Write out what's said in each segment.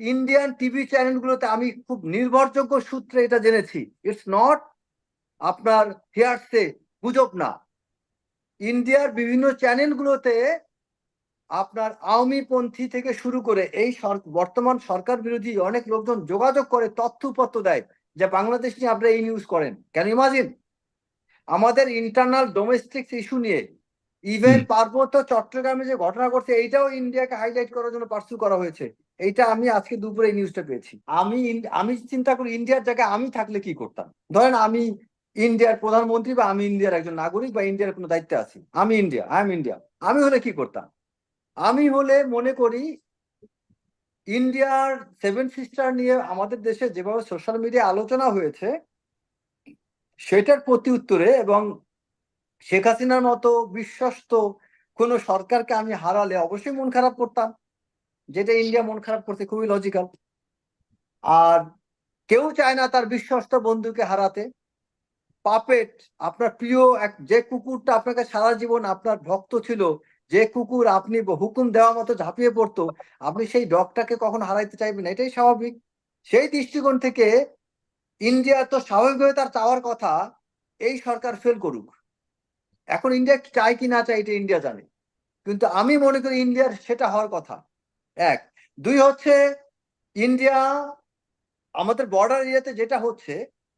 Indian TV চ্যানেলগুলোতে আমি খুব নির্ভরযোগ্য সূত্রে এটা জেনেছি। ইটস নট আপনার হিয়ারসে গুজব না। ইন্ডিয়ার বিভিন্ন চ্যানেলগুলোতে আপনার আওয়ামী পন্থী থেকে শুরু করে এই বর্তমান সরকার বিরোধী অনেক লোকজন যোগাযোগ করে তথ্য উপত্য দেয় যে বাংলাদেশ নিয়ে আপনারা এই নিউজ করেন। কেন ইমাজিন আমাদের ইন্টারনাল ডোমেস্টিক ইস্যু নিয়ে ইভেন পার্বত্য চট্টগ্রামে যে ঘটনা ঘটছে এইটাও ইন্ডিয়াকে হাইলাইট করার জন্য পার্সু করা হয়েছে। এইটা আমি আজকে দুপুরে এই নিউজটা পেয়েছি। আমি আমি চিন্তা করি ইন্ডিয়ার জায়গায় আমি থাকলে কি করতাম? ধরেন আমি ইন্ডিয়ার প্রধানমন্ত্রী বা আমি ইন্ডিয়ার একজন নাগরিক বা ইন্ডিয়ার কোনো দায়িত্বে আছি। আমি ইন্ডিয়া আই এম ইন্ডিয়া আমি হলে কি করতাম? আমি হলে মনে করি ইন্ডিয়ার সেভেন সিস্টার নিয়ে আমাদের দেশে যেভাবে সোশ্যাল মিডিয়া আলোচনা হয়েছে, সেটার প্রতি উত্তরে এবং শেখ হাসিনার মতো বিশ্বস্ত কোন সরকারকে আমি হারালে অবশ্যই মন খারাপ করতাম। যেটা ইন্ডিয়া মন খারাপ করতে খুবই লজিক্যাল আর কেউ চায় না তার বিশ্বস্ত বন্ধুকে হারাতে। পাপেট আপনার প্রিয় এক যে কুকুরটা আপনাকে সারা জীবন আপনার ভক্ত ছিল যে কুকুর আপনি হুকুম দেওয়া মতো ঝাঁপিয়ে পড়তো আপনি সেই ডগটাকে কখন হারাইতে চাইবেন না, এটাই স্বাভাবিক। সেই দৃষ্টিকোণ থেকে ইন্ডিয়া তো স্বাভাবিকভাবে তার চাওয়ার কথা এই সরকার ফেল করুক। এখন ইন্ডিয়া চায় কি না চায় এটা ইন্ডিয়া জানে। কিন্তু আমি মনে করি ইন্ডিয়ার সেটা হওয়ার কথা। এক। দুই হচ্ছে, ইন্ডিয়া, আমাদের বর্ডার এরিয়াতে যেটা হচ্ছে,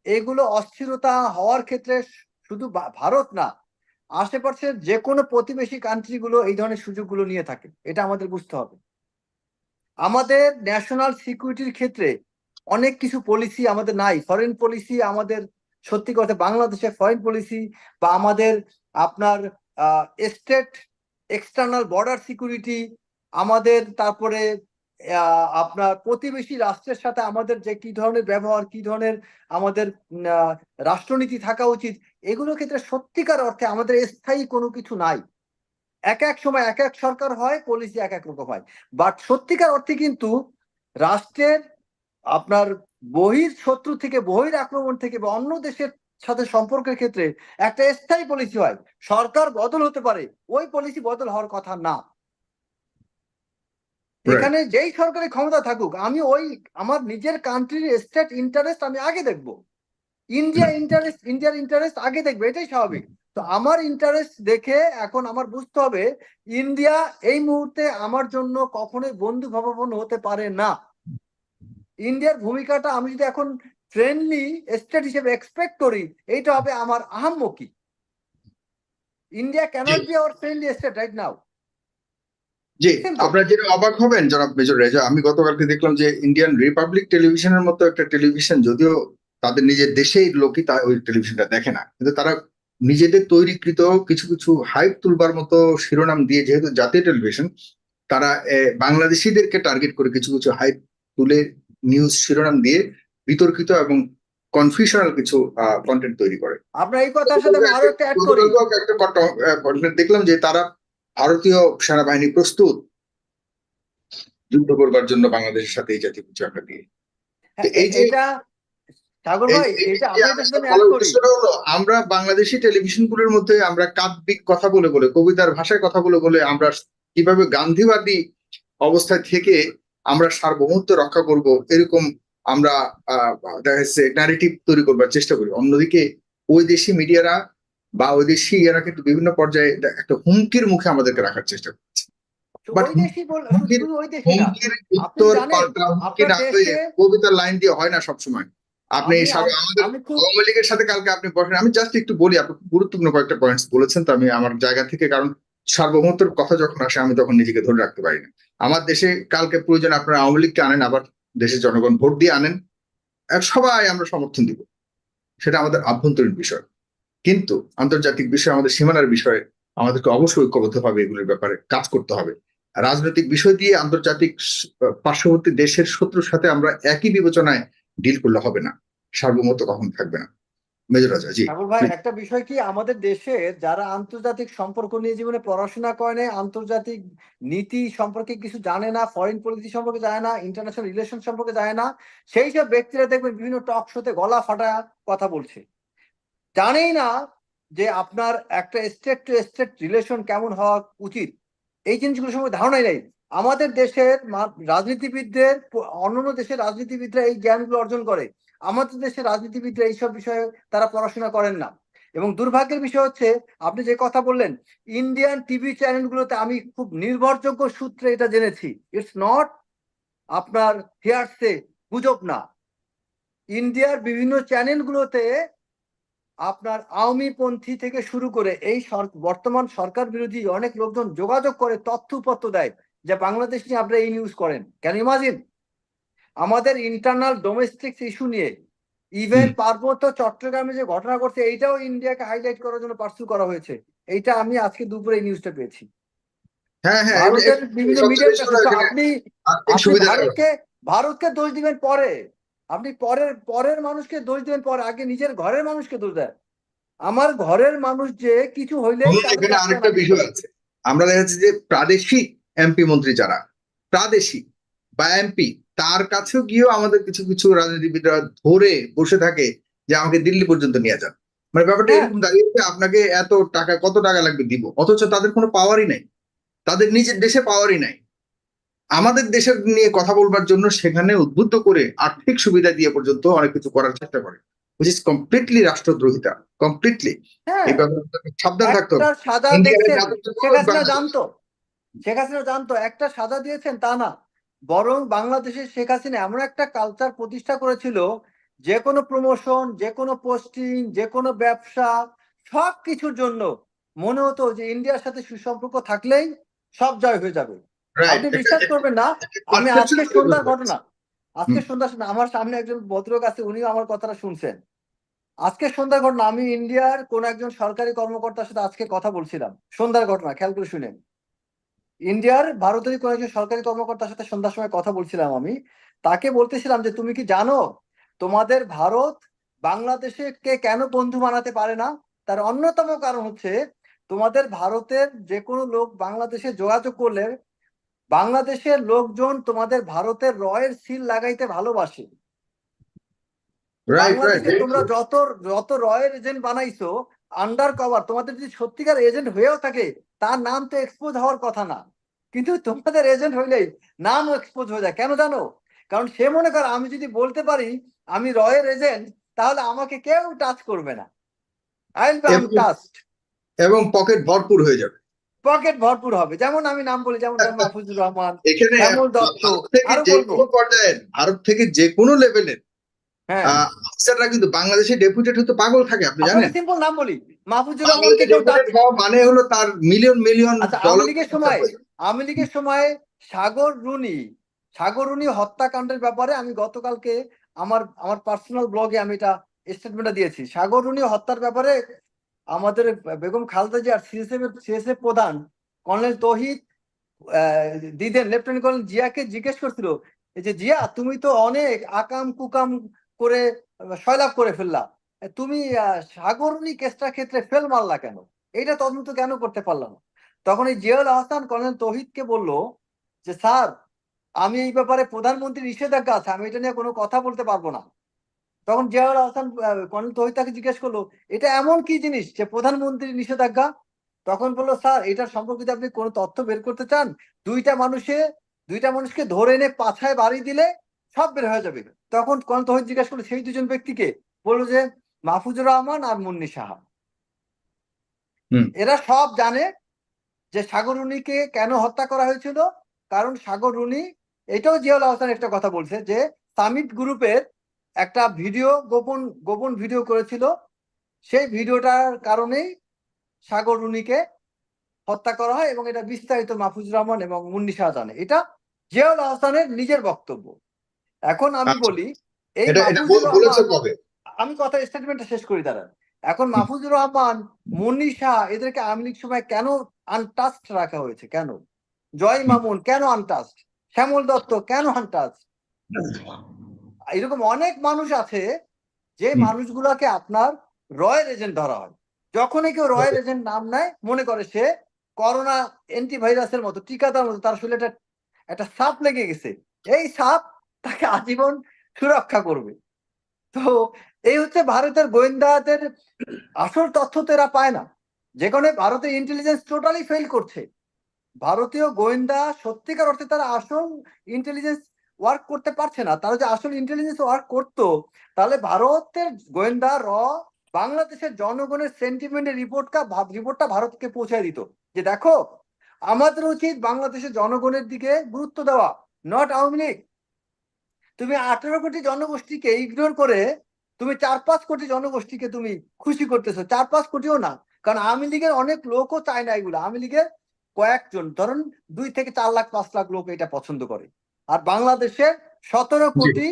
এগুলো অস্থিরতা হওয়ার ক্ষেত্রে শুধু ভারত না, আশেপাশের যে কোনো প্রতিবেশী কান্ট্রিগুলো এই ধরনের সুযোগগুলো নিয়ে থাকে। এটা আমাদের বুঝতে হবে। আমাদের ন্যাশনাল সিকিউরিটির ক্ষেত্রে অনেক কিছু পলিসি আমাদের নাই। ফরেন পলিসি আমাদের, সত্যি কথা বাংলাদেশের ফরেন পলিসি বা আমাদের আপনার স্টেট এক্সটার্নাল বর্ডার সিকিউরিটি আমাদের তারপরে আপনার প্রতিবেশী রাষ্ট্রের সাথে আমাদের যে কি ধরনের ব্যবহার, কি ধরনের আমাদের রাষ্ট্রনীতি থাকা উচিত, এগুলোর ক্ষেত্রে সত্যিকার অর্থে আমাদের স্থায়ী কোনো কিছু নাই। এক এক সময় এক এক সরকার হয় পলিসি এক এক রকম হয়। বাট সত্যিকার অর্থে কিন্তু রাষ্ট্রের আপনার বহির শত্রু থেকে, বহির আক্রমণ থেকে বা অন্য দেশের সাথে সম্পর্কের ক্ষেত্রে একটা স্থায়ী পলিসি হয়। সরকার বদল হতে পারে, ওই পলিসি বদল হওয়ার কথা না। এখানে যেই সরকারি ক্ষমতা থাকুক আমি ওই আমার নিজের কান্ট্রির স্টেট ইন্টারেস্ট আমি আগে দেখব। ইন্ডিয়া ইন্টারেস্ট ইন্ডিয়ার ইন্টারেস্ট আগে দেখবে এটাই স্বাভাবিক। তো আমার ইন্টারেস্ট দেখে এখন আমার বুঝতে হবে ইন্ডিয়া এই মুহূর্তে আমার জন্য কখনোই বন্ধু ভাবাপন্ন হতে পারে না। ইন্ডিয়ার ভূমিকাটা আমি যদি এখন ফ্রেন্ডলি স্টেট হিসেবে এক্সপেক্ট করি এইটা হবে আমার আহাম্মকি। India cannot be our friendly state right now জি. আপনারা যেটা অবাক হবেন জনাব মেজর রেজা আমি গতকালকে দেখলাম যে ইন্ডিয়ান রিপাবলিক টেলিভিশনের মতো একটা টেলিভিশন যদিও তাদের নিজের দেশেই লোকই তা ওই টেলিভিশনটা দেখে না। কিন্তু তারা নিজেদের তৈরিকৃত কিছু কিছু হাইপ তুলবার মতো শিরোনাম দিয়ে যেহেতু জাতীয় টেলিভিশন তারা বাংলাদেশিদেরকে টার্গেট করে কিছু কিছু হাইপ তুলে নিউজ শিরোনাম দিয়ে বিতর্কিত এবং কনফিউশনাল কিছু কন্টেন্ট তৈরি করে। আপনার এই কথার সাথে আরও একটা অ্যাড করি। একটা দেখলাম যে তারা ভারতীয় সেনাবাহিনী প্রস্তুত? যুদ্ধ করবার জন্য বাংলাদেশের সাথে এই জাতীয় একটা দিয়ে। হ্যাঁ, এই যে- আমরা বাংলাদেশি টেলিভিশনগুলোর মধ্যে আমরা কাব্যিক কথা বলে বলে কবিতার ভাষায় কথা বলে বলে আমরা কীভাবে গান্ধীবাদী অবস্থায় থেকে আমরা সার্বভৌমত্ব রক্ষা করব এরকম আমরা আহ, দেখা যাচ্ছে ন্যারেটিভ তৈরি করবার চেষ্টা করি। অন্যদিকে ওই দেশি মিডিয়ারা বা ওই দেশি ইয়ারা কিন্তু বিভিন্ন পর্যায়ে একটা হুমকির মুখে আমাদেরকে রাখার চেষ্টা করছে। কবিতার লাইন দিয়ে হয় না সবসময়। আপনি আওয়ামী লীগের সাথে কালকে আপনি বসেন। আমি জাস্ট একটু বলি আপনি গুরুত্বপূর্ণ কয়েকটা পয়েন্টস বলেছেন তো আমি আমার জায়গা থেকে কারণ সার্বভৌমত্বের কথা যখন আসে আমি তখন নিজেকে ধরে রাখতে পারি না। আমার দেশে কালকে প্রয়োজন আপনারা আওয়ামী লীগকে আনেন আবার দেশের জনগণ ভোট দিয়ে আনেন। সবাই আমরা সমর্থন দিব। সেটা আমাদের আভ্যন্তরীণ বিষয়। কিন্তু আন্তর্জাতিক বিষয় আমাদের সীমানার বিষয়ে আমাদেরকে অবশ্যই ঐক্যবদ্ধভাবে এগুলোর ব্যাপারে কাজ করতে হবে। রাজনৈতিক বিষয় দিয়ে আন্তর্জাতিক পার্শ্ববর্তী দেশের শত্রুর সাথে আমরা একই বিবেচনায় ডিল করলে হবে না। সার্বভৌমত্ব কখন থাকবে না। মেজর রাজা জি। ভাই একটা বিষয় কি? আমাদের দেশের যারা আন্তর্জাতিক সম্পর্ক নিয়ে জীবনে পড়াশোনা করে না আন্তর্জাতিক নীতি সম্পর্কে কিছু জানে না ফরেন পলিসি সম্পর্কে জানে না ইন্টারন্যাশনাল রিলেশন সম্পর্কে জানে না সেই সব ব্যক্তিরা দেখবেন বিভিন্ন টক শোতে গলা ফাটা কথা বলছে। জানেই না যে আপনার একটা স্টেট টু স্টেট রিলেশন কেমন হওয়া উচিত। এই জিনিসগুলো সম্পর্কে ধারণাই নেই। আমাদের দেশের রাজনীতিবিদদের, অন্যান্য দেশের রাজনীতিবিদরা এই জ্ঞানগুলো অর্জন করে। আমাদের দেশের রাজনীতিবিদরা এইসব বিষয়ে তারা পড়াশোনা করেন না। এবং দুর্ভাগ্যের বিষয় হচ্ছে, আপনি যে কথা বললেন ইন্ডিয়ান টিভি চ্যানেলগুলোতে আমি খুব নির্ভরযোগ্য সূত্রে এটা জেনেছি। ইটস নট আপনার হেয়ারসে গুজব না। ইন্ডিয়ার বিভিন্ন চ্যানেলগুলোতে আপনার আওয়ামী পন্থী থেকে শুরু করে এই বর্তমান সরকার বিরোধী অনেক লোকজন যোগাযোগ করে তথ্য দেয় যে বাংলাদেশ নিয়ে আপনারা এই নিউজ করেন। কেন ইমাজিন আমাদের ইন্টারনাল ডোমেস্টিক ইস্যু নিয়ে ইভেন পার্বত্য চট্টগ্রামে যে ঘটনা ঘটছে এইটাও ইন্ডিয়াকে হাইলাইট করার জন্য পার্সু করা হয়েছে। এইটা আমি আজকে দুপুরে এই নিউজটা পেয়েছি। হ্যাঁ হ্যাঁ আপনি ভারতকে দোষ দিবেন পরে। আপনি পরের পরের মানুষকে দোষ দিবেন পর আগে নিজের ঘরের মানুষকে দোষ দেন। আমার ঘরের মানুষ যে কিছু তাদের এখানে আরেকটা বিষয় আছে। আমরা দেখা যাচ্ছে যে প্রাদেশিক এমপি মন্ত্রী যারা প্রাদেশিক বা এমপি তার কাছেও গিয়েও আমাদের কিছু কিছু রাজনীতিবিদরা ধরে বসে থাকে যে আমাকে দিল্লি পর্যন্ত নিয়ে যান। মানে ব্যাপারটা হ্যাঁ। এরকম দাঁড়িয়েছে আপনাকে এত টাকা কত টাকা লাগবে দিব? অথচ তাদের কোনো পাওয়ারই নাই। তাদের নিজের দেশে পাওয়ারই নাই। আমাদের দেশের নিয়ে কথা বলবার জন্য সেখানে উদ্বুদ্ধ করে আর্থিক সুবিধা দিয়ে পর্যন্ত অনেক কিছু করার চেষ্টা করে উইচ ইজ কমপ্লিটলি রাষ্ট্রদ্রোহিতা কমপ্লিটলি হ্যাঁ। সাবধান থাকতে হবে। শেখ হাসিনা জানতো শেখ হাসিনা জানতো একটা সাজা দিয়েছেন তা না। বরং বাংলাদেশের শেখ হাসিনা এমন একটা কালচার প্রতিষ্ঠা করেছিল যে কোনো প্রমোশন যে কোনো পোস্টিং যে কোনো ব্যবসা সব কিছুর জন্য মনে হতো যে ইন্ডিয়ার সাথে সুসম্পর্ক থাকলেই সব জয় হয়ে যাবে. আপনি বিশ্বাস করবেন না আমি আজকে সন্ধ্যার ঘটনা। আজকে সন্ধ্যা আমার সামনে একজন ভদ্রলোক আছে উনিও আমার কথাটা শুনছেন। আজকে সন্ধ্যার ঘটনা আমি ইন্ডিয়ার কোন একজন সরকারি কর্মকর্তার সাথে আজকে কথা বলছিলাম। সন্ধ্যার ঘটনা খেয়াল করে শুনেন। ইন্ডিয়ার ভারতের কোন একজন সরকারি কর্মকর্তার সাথে সন্ধ্যার সময় কথা বলছিলাম আমি। তাকে বলতেছিলাম যে তুমি কি জানো তোমাদের ভারত বাংলাদেশে কে কেন বন্ধু বানাতে পারে না? তার অন্যতম কারণ হচ্ছে তোমাদের ভারতের যে কোনো লোক বাংলাদেশে যোগাযোগ করলে বাংলাদেশের লোকজন তোমাদের ভারতের রয়ের সিল লাগাইতে ভালোবাসে। বাংলাদেশে তোমরা যত যত রয়ের এজেন্ট বানাইছো আন্ডার কভার তোমাদের যদি সত্যিকার এজেন্ট হয়েও থাকে তার নাম তো এক্সপোজ হওয়ার কথা না। কিন্তু তোমাদের এজেন্ট হইলেই নামও এক্সপোজ হয়ে যায়। কেন জানো? কারণ সে মনে করে আমি যদি বলতে পারি আমি রয়ের এজেন্ট তাহলে আমাকে কেউ টাচ করবে না। আই উইল বি এবং পকেট ভরপুর হয়ে যাবে। পকেট ভরপুর হবে। যেমন আমি নাম বলি যেমন মাহফুজুর রহমান এখানে ভারত থেকে যে কোনো লেভেলের হ্যাঁ। অফিসাররা কিন্তু বাংলাদেশে ডেপুটেড হতে পাগল থাকে আপনি জানেন? সিম্পল নাম বলি মাহফুজুর রহমানকে কেউ মানে হলো তার মিলিয়ন মিলিয়ন আচ্ছা আওয়ামী লীগের সময় আওয়ামী লীগের সময় সাগর রুনি সাগর রুনি হত্যাকাণ্ডের ব্যাপারে আমি গতকালকে আমার আমার পার্সোনাল ব্লগে আমি এটা স্টেটমেন্টটা দিয়েছি। সাগর রুনি হত্যার ব্যাপারে আমাদের বেগম খালেদা জিয়ার সিএসএফ সিএসএফ প্রধান কর্নেল তহিদ দিদেন লেফটেন্যান্ট কর্নেল জিয়াকে জিজ্ঞেস করছিল যে জিয়া তুমি তো অনেক আকাম কুকাম করে সয়লাভ করে ফেললা। তুমি আহ, সাগর রুনি কেসটার ক্ষেত্রে ফেল মারলা কেন? এইটা তদন্ত কেন করতে পারলাম না? তখন এই জিয়াউল আহসান কর্নেল তৌহিদকে বলল যে স্যার আমি এই ব্যাপারে প্রধানমন্ত্রী নিষেধাজ্ঞা আছে আমি এটা নিয়ে কোনো কথা বলতে পারব না। তখন জিয়াউল আহসান আহ, কর্নেল তৌহিদ তাকে জিজ্ঞেস করল এটা এমন কি জিনিস যে প্রধানমন্ত্রী নিষেধাজ্ঞা? তখন বলল স্যার এটার সম্পর্কে আপনি কোনো তথ্য বের করতে চান? দুইটা মানুষে দুইটা মানুষকে ধরে এনে পাছায় বাড়ি দিলে সব বের হয়ে যাবে। তখন কর্নেল তৌহিদ জিজ্ঞেস করল সেই দুজন ব্যক্তিকে? বলল যে মাহফুজুর রহমান আর মুন্নি সাহা। এরা সব জানে যে সাগরুনিকে কেন হত্যা করা হয়েছিল। কারণ সাগরুনি এটাও জিয়াউল আহসান একটা কথা বলছে যে সামিট গ্রুপের একটা ভিডিও গোপন গোপন ভিডিও করেছিল। সেই ভিডিওটার কারণেই সাগরুনিকে হত্যা করা হয় এবং এটা বিস্তারিত মাহফুজুর রহমান এবং মুন্নি শাহ জানে। এটা জিয়াউল আহসানের নিজের বক্তব্য। এখন আমি আচ্ছা। বলি এই আমি কথা স্টেটমেন্টটা শেষ করি দাঁড়ান। এখন মাহফুজুর রহমান মুন্নি শাহ এদেরকে আওয়ামী লীগ সময় কেন আনটাস্ট রাখা হয়েছে? কেন? জয় মামুন কেন আনটাস্ট শ্যামল দত্ত কেন আনটাস্ট এরকম অনেক মানুষ আছে যে মানুষগুলাকে আপনার রয়্যাল এজেন্ট ধরা হয়। যখনই কেউ রয়্যাল এজেন্ট নাম নেয় মনে করে সে করোনা অ্যান্টিভাইরাসের মতো টিকাদার মতো তার শরীরে একটা একটা সাপ লেগে গেছে। এই সাপ তাকে আজীবন সুরক্ষা করবে। তো এই হচ্ছে ভারতের গোয়েন্দাদের আসল তথ্য তো এরা পায় না। যেখানে ভারতের ইন্টেলিজেন্স টোটালি ফেল করছে। ভারতীয় গোয়েন্দা সত্যিকার অর্থে তারা আসল ইন্টেলিজেন্স ওয়ার্ক করতে পারছে না। তারা যে আসল ইন্টেলিজেন্স ওয়ার্ক করতো, তাহলে ভারতের গোয়েন্দা র বাংলাদেশের জনগণের সেন্টিমেন্টের রিপোর্টটা রিপোর্টটা ভারতকে পৌঁছায় দিত। যে দেখো, আমাদের উচিত বাংলাদেশের জনগণের দিকে গুরুত্ব দেওয়া নট আওয়ামী লীগ। তুমি আঠেরো কোটি জনগোষ্ঠীকে ইগনোর করে তুমি চার পাঁচ কোটি জনগোষ্ঠীকে তুমি খুশি করতেছো। চার পাঁচ কোটিও না, কারণ আওয়ামী লীগের অনেক লোকও চায় না এগুলো। আওয়ামী লীগের কয়েকজন, ধরুন দুই থেকে চার লাখ, পাঁচ লাখ লোক এটা পছন্দ করে। আর বাংলাদেশের সতেরো কোটি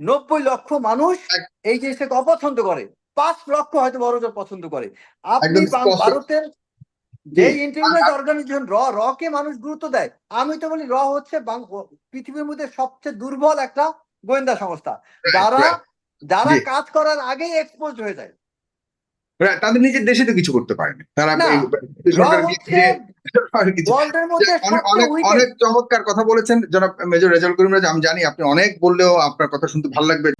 নব্বই লক্ষ মানুষ এই জিনিসটাকে অপছন্দ করে পাঁচ লক্ষ হয়তো বড় পছন্দ করে। আপনি। ভারতের যে জি। ইন্টেলিজেন্স অর্গানাইজেশন র র কে মানুষ গুরুত্ব দেয়? আমি তো বলি র হচ্ছে পৃথিবীর মধ্যে সবচেয়ে দুর্বল একটা গোয়েন্দা সংস্থা। যারা যারা কাজ করার আগেই এক্সপোজ হয়ে যায়। তাদের নিজের দেশে তো কিছু করতে পারেনি। তারা অনেক চমৎকার কথা বলেছেন জনাব মেজর রেজাল করিম রাজা। আমি জানি আপনি অনেক বললেও আপনার কথা শুনতে ভালো লাগবে।